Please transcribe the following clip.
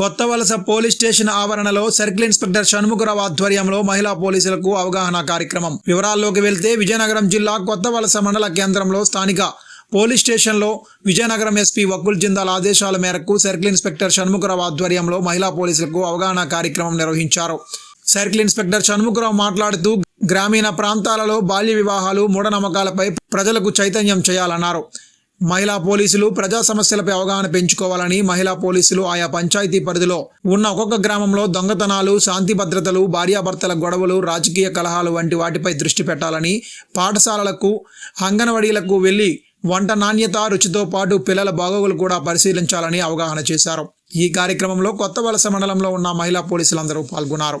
కొత్త వలస police station ఆవరణలో సర్కిల్ ఇన్స్పెక్టర్ షణ్ముఖరావు ఆధ్వర్యంలో మహిళా పోలీసులకు అవగాహన కార్యక్రమం. వివరాల్లోకి వెళ్తే విజయనగరం జిల్లా కొత్త వలస మండల కేంద్రంలో స్థానిక పోలీస్ స్టేషన్లో విజయనగరం ఎస్పీ వకుల్ జిందాల్ ఆదేశాల మేరకు సర్కిల్ ఇన్స్పెక్టర్ షణ్ముఖరావు ఆధ్వర్యంలో మహిళా పోలీసులకు అవగాహన కార్యక్రమం నిర్వహించారు. సర్కిల్ ఇన్స్పెక్టర్ షణ్ముఖరావు మాట్లాడుతూ గ్రామీణ ప్రాంతాలలో బాల్య వివాహాలు మూఢనమ్మకాలపై ప్రజలకు చైతన్యం చేయాలన్నారు. మహిళా పోలీసులు ప్రజా సమస్యలపై అవగాహన పెంచుకోవాలని మహిళా పోలీసులు ఆయా పంచాయతీ పరిధిలో ఉన్న ఒక్కొక్క గ్రామంలో దొంగతనాలు శాంతి భద్రతలు భార్యాభర్తల గొడవలు రాజకీయ కలహాలు వంటి వాటిపై దృష్టి పెట్టాలని పాఠశాలలకు అంగన్వాడీలకు వెళ్ళి వంట నాణ్యత రుచితో పాటు పిల్లల బాగోగులు కూడా పరిశీలించాలని అవగాహన చేశారు. ఈ కార్యక్రమంలో కొత్త వలస మండలంలో ఉన్న మహిళా పోలీసులందరూ పాల్గొన్నారు.